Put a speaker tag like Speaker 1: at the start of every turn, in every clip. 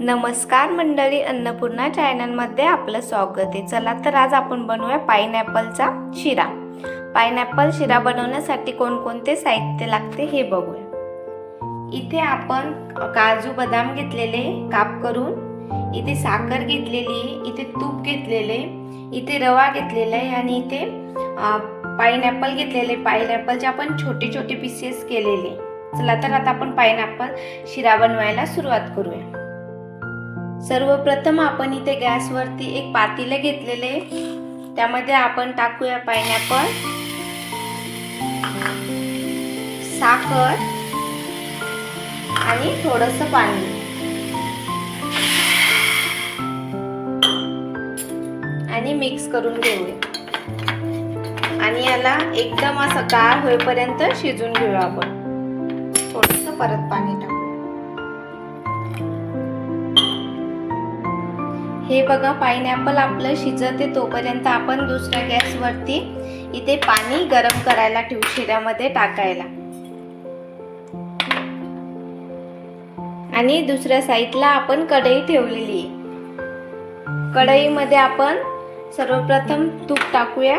Speaker 1: नमस्कार मंडळी अन्नपूर्णा चॅनलमध्ये आपलं स्वागत आहे. चला तर आज आपण बनवूया पायनॅपलचा शिरा. पायनॅपल शिरा बनवण्यासाठी कोणकोणते साहित्य लागते हे बघूया. इथे आपण काजू बदाम घेतलेले काप करून इथे साखर घेतलेली आहे इथे तूप घेतलेले इथे रवा घेतलेला आहे आणि इथे पायनॅपल घेतलेले. पायनॅपलचे आपण छोटे छोटे पीसेस केलेले. चला तर आता आपण पायनॅपल शिरा बनवायला सुरुवात करूया. सर्वप्रथम आपण इथे गॅसवरती एक पातीले घेतलेले. त्यामध्ये आपण टाकूया पायनॅपल साखर आणि थोडस पाणी. आणि मिक्स करून घेऊया. आणि याला एकदम असं गार होईपर्यंत शिजून घेऊया आपण. थोडस परत पाणी हे बघा पायनॅपल आपलं शिजते तोपर्यंत आपण दुसऱ्या गॅसवरती इथे पाणी गरम करायला ठेवू शिऱ्यामध्ये टाकायला. आणि दुसऱ्या साईडला आपण कढई ठेवलेली आहे. कढईमध्ये आपण सर्वप्रथम तूप टाकूया.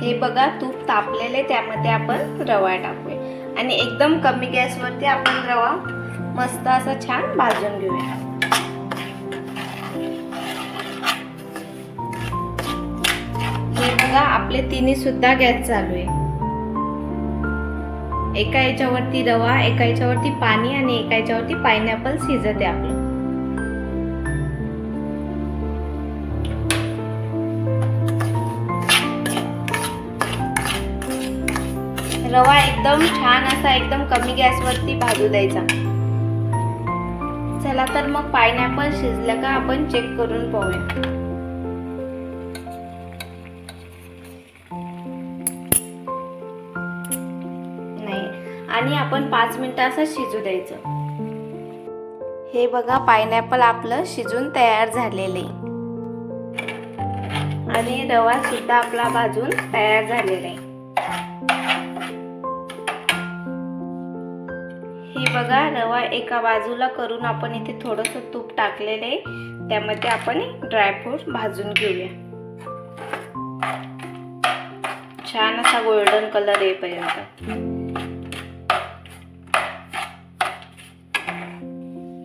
Speaker 1: हे बघा तूप तापलेले त्यामध्ये आपण रवा टाकूया. आणि एकदम कमी गॅसवरती आपण रवा मस्त असा छान भाजून घेऊया. हे बघा आपले तिन्ही सुद्धा गॅस चालू आहे. एका याच्यावरती रवा एका याच्यावरती पाणी आणि एका याच्यावरती पायनॅपल शिजत आहे आपलं. रवा एकदम छान असा एकदम कमी गॅसवरती भाजू द्यायचा. चला तर मग पायनॅपल शिजलं का आपण चेक करून पाहूया. नाही आणि आपण पाच मिनिटं असं शिजू द्यायचं. हे बघा पायनॅपल आपलं शिजून तयार झालेले. आणि रवा सुद्धा आपला भाजून तयार झालेला आहे. हे बघा रवा एका बाजूला करून आपण इथे थोडंसं तूप टाकलेलं आहे. त्यामध्ये आपण ड्रायफ्रूट भाजून घेऊया. छान असा गोल्डन कलर येईपर्यंत.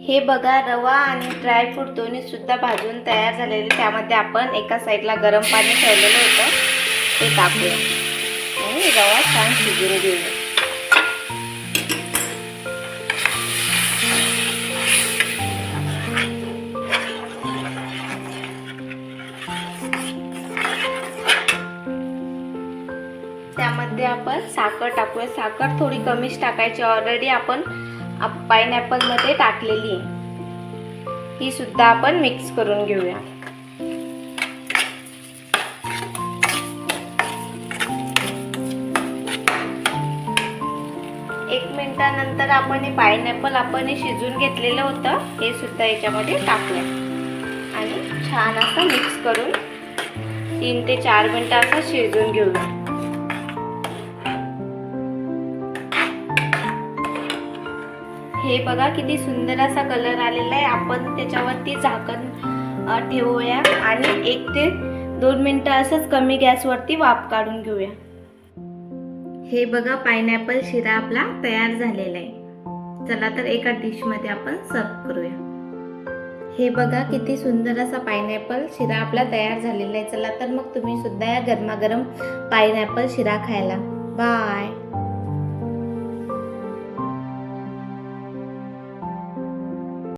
Speaker 1: हे बघा रवा आणि ड्रायफ्रूट दोन्ही सुद्धा भाजून तयार झालेले. त्यामध्ये आपण एका साईडला गरम पाणी ठेवलेलं होतं. ते टाकूया. आणि रवा छान शिजून घेऊया. त्यामध्ये आपण साखर टाकूया. साखर थोडी कमीच टाकायची. ऑलरेडी आपण पायनॅपलमध्ये टाकलेली ही सुद्धा आपण मिक्स करून घेऊया. एक मिनिटानंतर आपण हे पायनॅपल आपण हे शिजून घेतलेलं होतं. हे सुद्धा याच्यामध्ये टाकूया. आणि छान असं मिक्स करून तीन ते चार मिनटं असं शिजून घेऊया. हे बघा किती सुंदर असा कलर आलेला आहे. आपण त्याच्यावरती झाकण ठेवूया आणि एक ते दोन मिनटं असंच कमी गॅसवरती वाफ काढून घेऊया. हे बघा पायनॅपल शिरा आपला तयार झालेला आहे. चला तर एका डिशमध्ये आपण सर्व करूया. हे बघा किती सुंदर असा पायनॅपल शिरा आपला तयार झालेला आहे. चला तर मग तुम्ही सुद्धा या गरमागरम पायनॅपल शिरा खायला. बाय